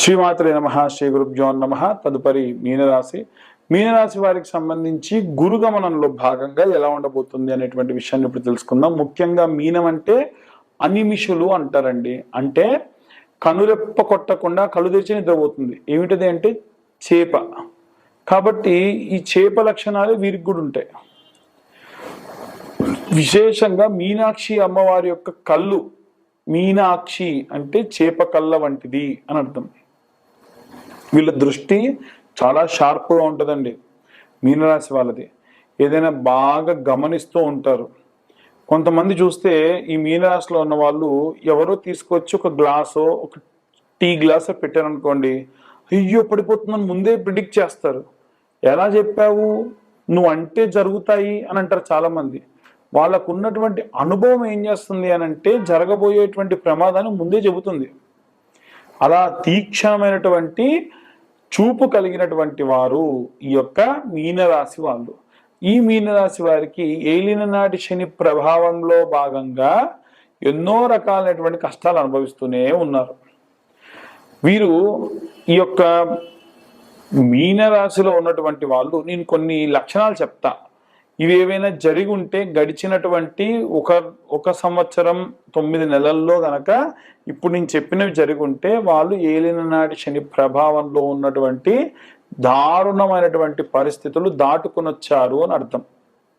శ్రీమాత్రే నమ శ్రీ గురుభ్యో నమ. తదుపరి మీనరాశి. మీనరాశి వారికి సంబంధించి గురుగమనంలో భాగంగా ఎలా ఉండబోతుంది అనేటువంటి విషయాన్ని ఇప్పుడు తెలుసుకుందాం. ముఖ్యంగా మీనం అంటే అనిమిషులు అంటారండి. అంటే కనురెప్ప కొట్టకుండా కళ్ళు తెరిచి నిద్రపోతుంది. ఏమిటిది అంటే చేప. కాబట్టి ఈ చేప లక్షణాలు వీరికి కూడా ఉంటాయి. విశేషంగా మీనాక్షి అమ్మవారి యొక్క కళ్ళు మీనాక్షి అంటే చేప కళ్ళ వంటిది అని అర్థం. వీళ్ళ దృష్టి చాలా షార్ప్గా ఉంటుందండి. మీనరాశి వాళ్ళది. ఏదైనా బాగా గమనిస్తూ ఉంటారు. కొంతమంది చూస్తే ఈ మీనరాశిలో ఉన్న వాళ్ళు ఎవరో తీసుకొచ్చి ఒక గ్లాసో ఒక టీ గ్లాసో పెట్టారనుకోండి అయ్యో పడిపోతుందని ముందే ప్రిడిక్ట్ చేస్తారు. ఎలా చెప్పావు? నువ్వు అంటే జరుగుతాయి అని అంటారు చాలామంది. వాళ్ళకు ఉన్నటువంటి అనుభవం ఏం చేస్తుంది అని అంటే జరగబోయేటువంటి ప్రమాదాన్ని ముందే చెబుతుంది. అలా తీక్షణమైనటువంటి చూపు కలిగినటువంటి వారు ఈ యొక్క మీనరాశి వాళ్ళు. ఈ మీనరాశి వారికి ఏలిన నాటి శని ప్రభావంలో భాగంగా ఎన్నో రకాలైనటువంటి కష్టాలు అనుభవిస్తూనే ఉన్నారు. వీరు ఈ యొక్క మీనరాశిలో ఉన్నటువంటి వాళ్ళు నేను కొన్ని లక్షణాలు చెప్తా. ఇవి ఏవైనా జరిగి ఉంటే గడిచినటువంటి ఒక ఒక సంవత్సరం తొమ్మిది నెలల్లో గనక ఇప్పుడు నేను చెప్పినవి జరిగి ఉంటే వాళ్ళు ఏలిన నాటి శని ప్రభావంలో ఉన్నటువంటి దారుణమైనటువంటి పరిస్థితులు దాటుకునొచ్చారు అని అర్థం.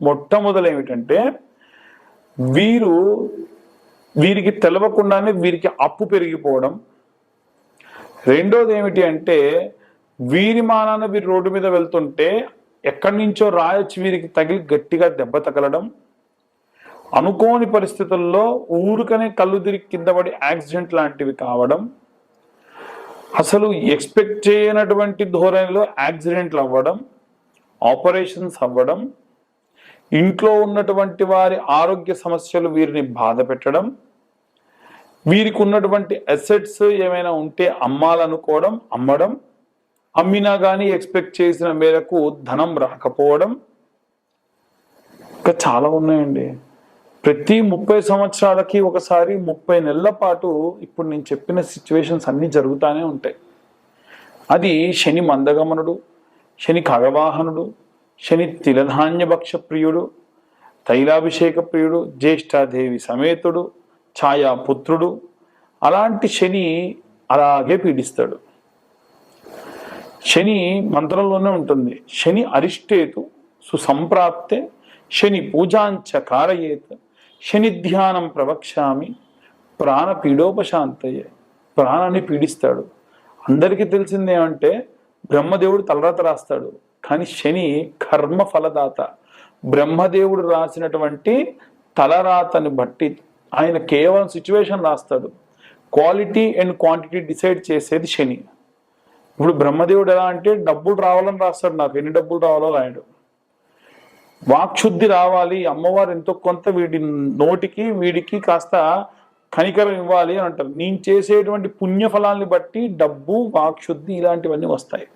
మొట్టమొదలు ఏమిటంటే వీరు వీరికి తెలవకుండానే వీరికి అప్పు పెరిగిపోవడం. రెండోది ఏమిటి అంటే వీరి మానాన వీరు రోడ్డు మీద వెళ్తుంటే ఎక్కడి నుంచో రాయొచ్చి వీరికి తగిలి గట్టిగా దెబ్బ తగలడం. అనుకోని పరిస్థితుల్లో ఊరికనే కళ్ళు తిరిగి కింద పడి యాక్సిడెంట్ లాంటివి కావడం. అసలు ఎక్స్పెక్ట్ చేయనటువంటి ధోరణిలో యాక్సిడెంట్లు అవ్వడం ఆపరేషన్స్ అవ్వడం ఇంట్లో ఉన్నటువంటి వారి ఆరోగ్య సమస్యలు వీరిని బాధ పెట్టడం వీరికి ఉన్నటువంటి అసెట్స్ ఏమైనా ఉంటే అమ్మాలనుకోవడం అమ్మడం అమ్మినా కానీ ఎక్స్పెక్ట్ చేసిన మేరకు ధనం రాకపోవడం ఇంకా చాలా ఉన్నాయండి. ప్రతి ముప్పై సంవత్సరాలకి ఒకసారి ముప్పై నెలల పాటు ఇప్పుడు నేను చెప్పిన సిచ్యువేషన్స్ అన్నీ జరుగుతూనే ఉంటాయి. అది శని మందగమనుడు శని ఖగవాహనుడు శని తిలధాన్య భక్ష ప్రియుడు తైలాభిషేక ప్రియుడు జ్యేష్ఠాదేవి సమేతుడు ఛాయా పుత్రుడు అలాంటి శని అలాగే పీడిస్తాడు. శని మంత్రంలోనే ఉంటుంది. శని అరిష్టేతు సుసంప్రాప్తే శని పూజాంచ కారయేత్ శని ధ్యానం ప్రవక్ష్యామి ప్రాణ పీడోపశాంతయ్యే ప్రాణాన్ని పీడిస్తాడు. అందరికీ తెలిసిందేమంటే బ్రహ్మదేవుడు తలరాత రాస్తాడు. కానీ శని కర్మ ఫలదాత. బ్రహ్మదేవుడు రాసినటువంటి తలరాతని బట్టి ఆయన కేవలం సిచ్యువేషన్ రాస్తాడు. క్వాలిటీ అండ్ క్వాంటిటీ డిసైడ్ చేసేది శని. ఇప్పుడు బ్రహ్మదేవుడు ఎలా అంటే డబ్బులు రావాలని రాస్తాడు నాకు ఎన్ని డబ్బులు రావాలో రాయడు. వాక్శుద్ధి రావాలి అమ్మవారు ఎంతో కొంత వీడి నోటికి వీడికి కాస్త కనికరం ఇవ్వాలి అని అంటారు. నేను చేసేటువంటి పుణ్యఫలాన్ని బట్టి డబ్బు వాక్శుద్ధి ఇలాంటివన్నీ వస్తాయి.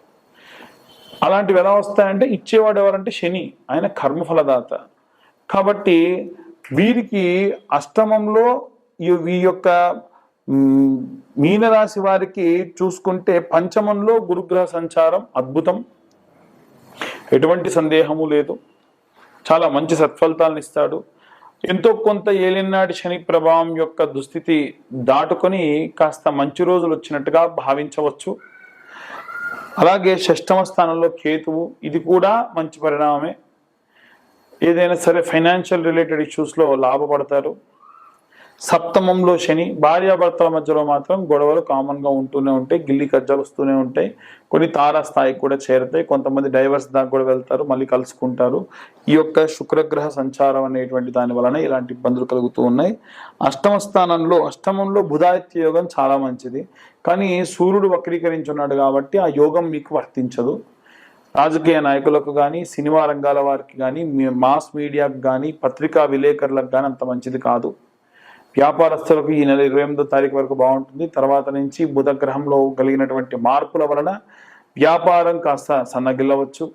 అలాంటివి ఎలా వస్తాయంటే ఇచ్చేవాడు ఎవరంటే శని ఆయన కర్మఫలదాత. కాబట్టి వీరికి అష్టమంలో ఈ యొక్క మీనరాశి వారికి చూసుకుంటే పంచమంలో గురుగ్రహ సంచారం అద్భుతం. ఎటువంటి సందేహము లేదు. చాలా మంచి సత్ఫలితాలను ఇస్తాడు. ఎంతో కొంత ఏలినాటి శని ప్రభావం యొక్క దుస్థితి దాటుకొని కాస్త మంచి రోజులు వచ్చినట్టుగా భావించవచ్చు. అలాగే షష్టమ స్థానంలో కేతువు ఇది కూడా మంచి పరిణామమే. ఏదైనా సరే ఫైనాన్షియల్ రిలేటెడ్ ఇష్యూస్లో లాభపడతారు. సప్తమంలో శని భార్యాభర్తల మధ్యలో మాత్రం గొడవలు కామన్గా ఉంటూనే ఉంటాయి గిల్లి కజ్జాలు వస్తూనే ఉంటాయి. కొన్ని తారా స్థాయికి కూడా చేరుతాయి. కొంతమంది డైవర్స్ దాకా కూడా వెళ్తారు మళ్ళీ కలుసుకుంటారు. ఈ యొక్క శుక్రగ్రహ సంచారం అనేటువంటి దాని వలన ఇలాంటి ఇబ్బందులు కలుగుతూ ఉన్నాయి. అష్టమ స్థానంలో అష్టమంలో బుధాదిత్య యోగం చాలా మంచిది. కానీ సూర్యుడు వక్రీకరించున్నాడు కాబట్టి ఆ యోగం మీకు వర్తించదు. రాజకీయ నాయకులకు కానీ సినిమా రంగాల వారికి కానీ మాస్ మీడియాకు కానీ పత్రికా విలేకరులకు కానీ అంత మంచిది కాదు. వ్యాపారస్తులకు ఈ నెల ఇరవై ఎనిమిదో తారీఖు వరకు బాగుంటుంది. తర్వాత నుంచి బుధ గ్రహంలో కలిగినటువంటి మార్పుల వలన వ్యాపారం కాస్త సన్నగిల్లవచ్చు.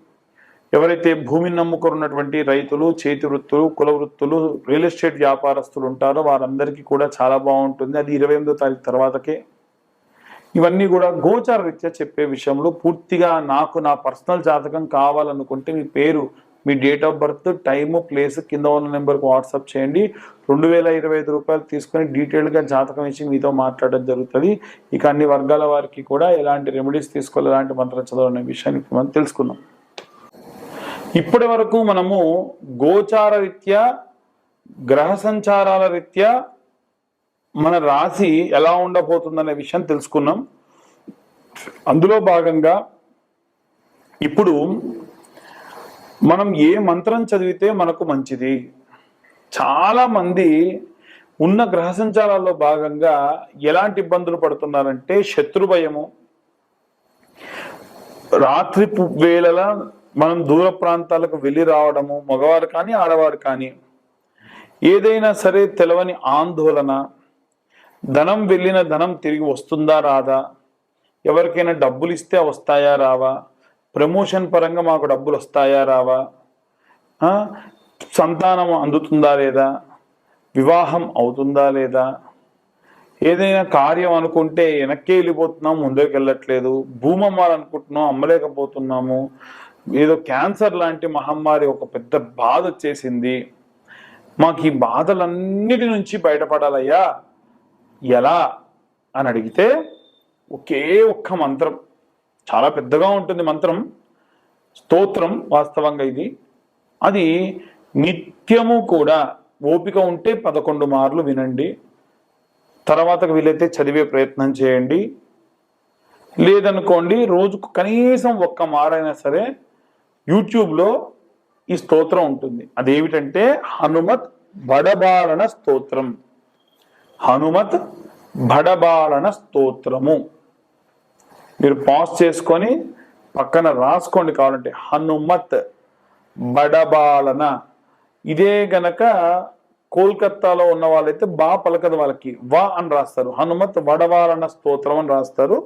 ఎవరైతే భూమిని నమ్ముకున్నటువంటి రైతులు చేతి వృత్తులు కుల వృత్తులు రియల్ ఎస్టేట్ వ్యాపారస్తులు ఉంటారో వారందరికీ కూడా చాలా బాగుంటుంది. అది ఇరవై ఎనిమిదో తారీఖు తర్వాతకే. ఇవన్నీ కూడా గోచార రీత్యా చెప్పే విషయంలో పూర్తిగా నాకు నా పర్సనల్ జాతకం కావాలనుకుంటే మీ పేరు మీ date of birth time place కింద ఉన్న నెంబర్కి వాట్సాప్ చేయండి. రెండు వేల ఇరవై ఐదు రూపాయలు తీసుకొని డీటెయిల్గా జాతకం ఇచ్చి మీతో మాట్లాడడం జరుగుతుంది. ఇక అన్ని వర్గాల వారికి కూడా ఎలాంటి రెమెడీస్ తీసుకోవాలి ఎలాంటి మంత్రం చదవాలనే విషయాన్ని మనం తెలుసుకుందాం. ఇప్పటి వరకు మనము గోచార రీత్యా గ్రహ సంచారాల రీత్యా మన రాశి ఎలా ఉండబోతుందనే విషయం తెలుసుకున్నాం. అందులో భాగంగా ఇప్పుడు మనం ఏ మంత్రం చదివితే మనకు మంచిది? చాలా మంది ఉన్న గ్రహ సంచారాల్లో భాగంగా ఎలాంటి ఇబ్బందులు పడుతున్నారంటే శత్రు భయము. రాత్రి వేళల మనం దూర ప్రాంతాలకు వెళ్ళి రావడము మగవారు కానీ ఆడవారు కానీ ఏదైనా సరే తెలవని ఆందోళన ధనం వెళ్ళిన ధనం తిరిగి వస్తుందా రాదా? ఎవరికైనా డబ్బులు ఇస్తే వస్తాయా రావా? ప్రమోషన్ పరంగా మాకు డబ్బులు వస్తాయా రావా సంతానం అందుతుందా లేదా? వివాహం అవుతుందా లేదా? ఏదైనా కార్యం అనుకుంటే వెనక్కి వెళ్ళిపోతున్నాం ముందుకు వెళ్ళట్లేదు భూమమ్మాలనుకుంటున్నాం అమ్మలేకపోతున్నాము. ఏదో క్యాన్సర్ లాంటి మహమ్మారి ఒక పెద్ద బాధ వచ్చేసింది. మాకు ఈ బాధలన్నిటి నుంచి బయటపడాలయ్యా. ఎలా? అని అడిగితే ఒకే ఒక్క మంత్రం. చాలా పెద్దగా ఉంటుంది మంత్రం. స్తోత్రం వాస్తవంగా ఇది. అది నిత్యము కూడా ఓపిక ఉంటే పదకొండు మార్లు వినండి. తర్వాతకు వీలైతే చదివే ప్రయత్నం చేయండి. లేదనుకోండి రోజుకు కనీసం ఒక్క మారైనా సరే యూట్యూబ్లో ఈ స్తోత్రం ఉంటుంది. అదేమిటంటే హనుమత్ బడబాలన స్తోత్రం. హనుమత్ బడబాలన స్తోత్రము. మీరు పాజ్ చేసుకొని పక్కన రాసుకోండి కావాలంటే. హనుమత్ బడబాలన. ఇదే గనక కోల్కత్తాలో ఉన్న వాళ్ళైతే బా పలకదు వాళ్ళకి. వా అని రాస్తారు. హనుమత్ వడవాలన స్తోత్రం అని రాస్తారు.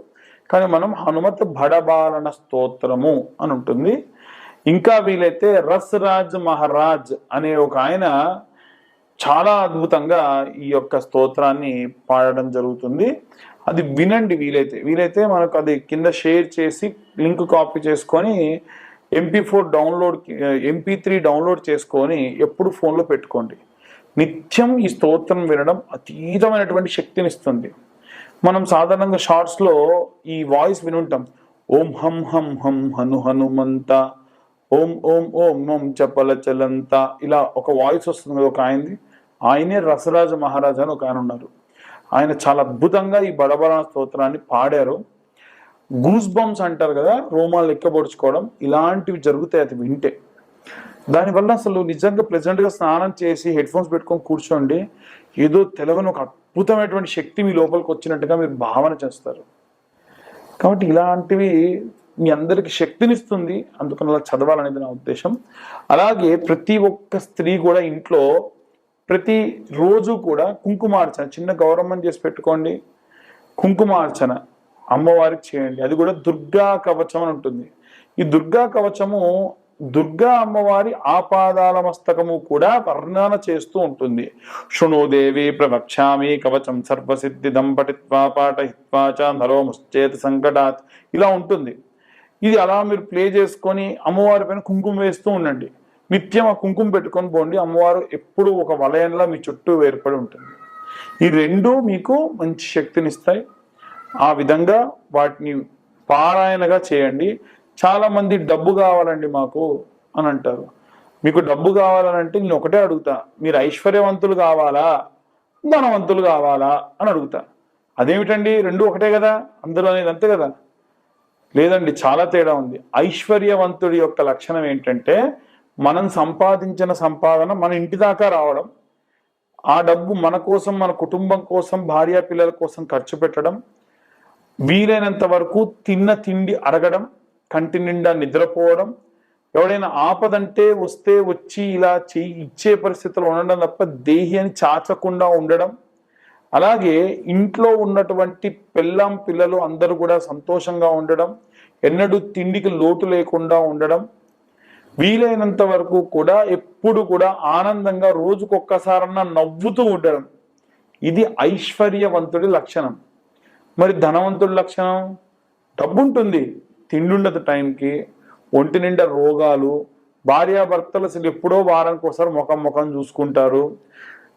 కానీ మనం హనుమత్ బడబాలన స్తోత్రము అని ఉంటుంది. ఇంకా వీలైతే రస్ రాజ్ మహారాజ్ అనే ఒక ఆయన చాలా అద్భుతంగా ఈ యొక్క స్తోత్రాన్ని పాడడం జరుగుతుంది. అది వినండి వీలైతే. వీలైతే మనకు అది కింద షేర్ చేసి లింక్ కాపీ చేసుకొని MP four download MP three download చేసుకొని ఎప్పుడు ఫోన్లో పెట్టుకోండి. నిత్యం ఈ స్తోత్రం వినడం అతీతమైనటువంటి శక్తిని ఇస్తుంది. మనం సాధారణంగా షార్ట్స్లో ఈ వాయిస్ వినుంటాం. ఓం హం హం హం హను హనుమంత ఓం ఓం ఓం ఓం చపల చలంత ఇలా ఒక వాయిస్ వస్తుంది కదా ఒక ఆయనది. ఆయనే రసరాజ మహారాజా అని ఒక ఆయన ఉన్నారు. ఆయన చాలా అద్భుతంగా ఈ బడబడ స్తోత్రాన్ని పాడారు. గూస్ బంప్స్ అంటారు కదా రోమాలు ఎక్కబడుచుకోవడం ఇలాంటివి జరుగుతాయి అది వింటే. దానివల్ల అసలు నిజంగా ప్లెజెంట్గా స్నానం చేసి హెడ్ ఫోన్స్ పెట్టుకొని కూర్చోండి ఏదో తెలవని ఒక అద్భుతమైనటువంటి శక్తి మీ లోపలికి వచ్చినట్టుగా మీరు భావన చేస్తారు. కాబట్టి ఇలాంటివి మీ అందరికి శక్తినిస్తుంది అందుకని అలా చదవాలనేది నా ఉద్దేశం. అలాగే ప్రతి ఒక్క స్త్రీ కూడా ఇంట్లో ప్రతి రోజు కూడా కుంకుమార్చన చిన్న గౌరవం చేసి పెట్టుకోండి. కుంకుమార్చన అమ్మవారికి చేయండి. అది కూడా దుర్గా కవచం అని ఉంటుంది. ఈ దుర్గా కవచము దుర్గా అమ్మవారి ఆపాదాల మస్తకము కూడా వర్ణన చేస్తూ ఉంటుంది. శృణోదేవి ప్రవక్ష్యామి కవచం సర్వసిద్ధి దంపటిత్వా పాఠయిత్వా చ నరో సంకటాత్ ఇలా ఉంటుంది. ఇది అలా మీరు ప్లే చేసుకొని అమ్మవారి పైన కుంకుమ వేస్తూ ఉండండి. నిత్యం ఆ కుంకుమ పెట్టుకొని పోండి. అమ్మవారు ఎప్పుడు ఒక వలయంలో మీ చుట్టూ ఏర్పడి ఉంటుంది. ఈ రెండు మీకు మంచి శక్తినిస్తాయి. ఆ విధంగా వాటిని పారాయణగా చేయండి. చాలామంది డబ్బు కావాలండి మాకు అని అంటారు. మీకు డబ్బు కావాలని అంటే నేను ఒకటే అడుగుతా. మీరు ఐశ్వర్యవంతులు కావాలా? ధనవంతులు కావాలా? అని అడుగుతా. అదేమిటండి? రెండు ఒకటే కదా? అందరూ అనేది అంతే కదా? లేదండి చాలా తేడా ఉంది. ఐశ్వర్యవంతుడి యొక్క లక్షణం ఏంటంటే మనం సంపాదించిన సంపాదన మన ఇంటి దాకా రావడం ఆ డబ్బు మన కోసం మన కుటుంబం కోసం భార్య పిల్లల కోసం ఖర్చు పెట్టడం వీలైనంత వరకు తిన్న తిండి అరగడం కంటి నిండా నిద్రపోవడం ఎవడైనా ఆపదంటే వస్తే వచ్చి ఇలా చెయ్యి ఇచ్చే పరిస్థితిలో ఉండడం తప్ప దేహి అని చాచకుండా ఉండడం. అలాగే ఇంట్లో ఉన్నటువంటి పెళ్ళాం పిల్లలు అందరూ కూడా సంతోషంగా ఉండడం ఎన్నడూ తిండికి లోటు లేకుండా ఉండడం వీలైనంత వరకు కూడా ఎప్పుడు కూడా ఆనందంగా రోజుకొక్కసారన్నా నవ్వుతూ ఉండడం. ఇది ఐశ్వర్యవంతుడి లక్షణం. మరి ధనవంతుడి లక్షణం? డబ్బు ఉంటుంది తిండి ఉండదు టైంకి. ఒంటి నిండా రోగాలు. భార్యాభర్తలు అసలు ఎప్పుడో వారానికి ఒకసారి ముఖం ముఖం చూసుకుంటారు.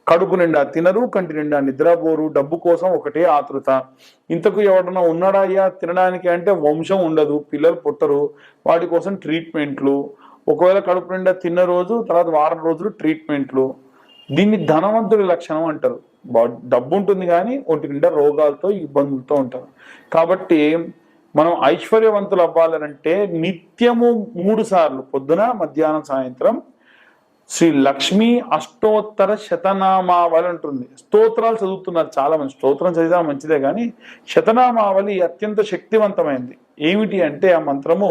కడుపు నిండా తినరు కంటి నిండా నిద్రపోరు. డబ్బు కోసం ఒకటే ఆతృత. ఇంతకు ఎవడన్నా ఉన్నాడా అయ్యా? తినడానికి అంటే వంశం ఉండదు. పిల్లలు పుట్టరు. వాటి కోసం ట్రీట్మెంట్లు. ఒకవేళ కడుపు నిండా తిన్న రోజు తర్వాత వారం రోజులు ట్రీట్మెంట్లు. దీన్ని ధనవంతుడి లక్షణం అంటారు. డబ్బు ఉంటుంది కానీ ఒంటి నిండా రోగాలతో ఇబ్బందులతో ఉంటారు. కాబట్టి మనం ఐశ్వర్యవంతులు అవ్వాలనంటే నిత్యము మూడు సార్లు పొద్దున మధ్యాహ్నం సాయంత్రం శ్రీ లక్ష్మీ అష్టోత్తర శతనామావళి ఉంటుంది స్తోత్రాలు చదువుతున్నారు చాలా మంది. స్తోత్రం చదివినా మంచిదే కానీ శతనామావళి అత్యంత శక్తివంతమైంది. ఏమిటి అంటే ఆ మంత్రము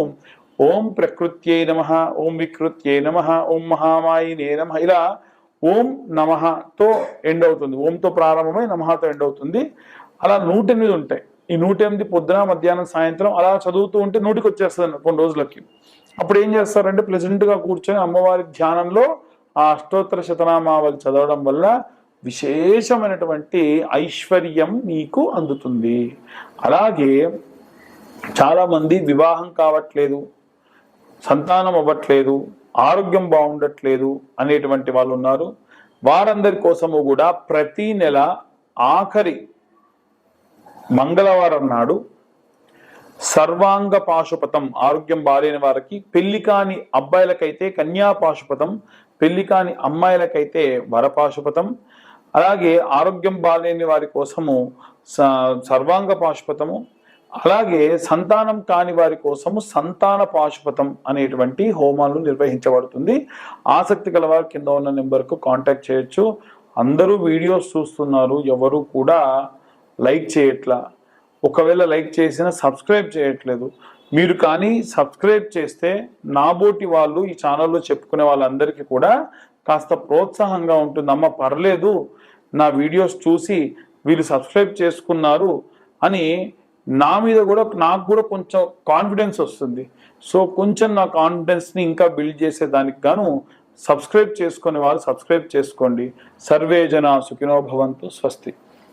ఓం ప్రకృత్యై నమ ఓం వికృత్యై నమ ఓం మహామాయినే నమ. ఇలా ఓం నమఃతో ఎండ్ అవుతుంది. ఓంతో ప్రారంభమై నమహతో ఎండ్ అవుతుంది. అలా నూట ఎనిమిది ఉంటాయి. ఈ నూట ఎనిమిది పొద్దున మధ్యాహ్నం సాయంత్రం అలా చదువుతూ ఉంటే నూటికి వచ్చేస్తుంది కొన్ని రోజులకి. అప్పుడు ఏం చేస్తారంటే ప్లెజెంట్గా కూర్చొని అమ్మవారి ధ్యానంలో ఆ అష్టోత్తర శతనామావళి చదవడం వల్ల విశేషమైనటువంటి ఐశ్వర్యం మీకు అందుతుంది. అలాగే చాలామంది వివాహం కావట్లేదు. సంతానం అవ్వట్లేదు ఆరోగ్యం బాగుండట్లేదు అనేటువంటి వాళ్ళు ఉన్నారు. వారందరి కోసము కూడా ప్రతి నెల ఆఖరి మంగళవారం నాడు సర్వాంగ పాశుపతం ఆరోగ్యం బాలేని వారికి పెళ్ళి కాని అబ్బాయిలకైతే కన్యా పాశుపతం పెళ్ళి కాని అమ్మాయిలకైతే వరపాశుపతం అలాగే ఆరోగ్యం బాలేని వారి కోసము స- సర్వాంగ పాశుపతము అలాగే సంతానం కాని వారి కోసము సంతాన పాశుపతం అనేటువంటి హోమాలు నిర్వహించబడుతుంది. ఆసక్తి గలవారు కింద ఉన్న నెంబర్కు కాంటాక్ట్ చేయొచ్చు. అందరూ వీడియోస్ చూస్తున్నారు. ఎవరు కూడా లైక్ చేయట్లా. ఒకవేళ లైక్ చేసినా సబ్స్క్రైబ్ చేయట్లేదు. మీరు కానీ సబ్స్క్రైబ్ చేస్తే నాబోటి వాళ్ళు ఈ ఛానల్లో చెప్పుకునే వాళ్ళందరికీ కూడా కాస్త ప్రోత్సాహంగా ఉంటుంది అమ్మ పర్లేదు. నా వీడియోస్ చూసి వీళ్ళు సబ్స్క్రైబ్ చేసుకున్నారు అని నా మీద కూడా నాకు కూడా కొంచెం కాన్ఫిడెన్స్ వస్తుంది. సో కొంచెం నా కాన్ఫిడెన్స్ని ఇంకా బిల్డ్ చేసే దానికి గాను సబ్స్క్రైబ్ చేసుకునే వాళ్ళు సబ్స్క్రైబ్ చేసుకోండి. సర్వే జన సుఖినో భవంతు స్వస్తి.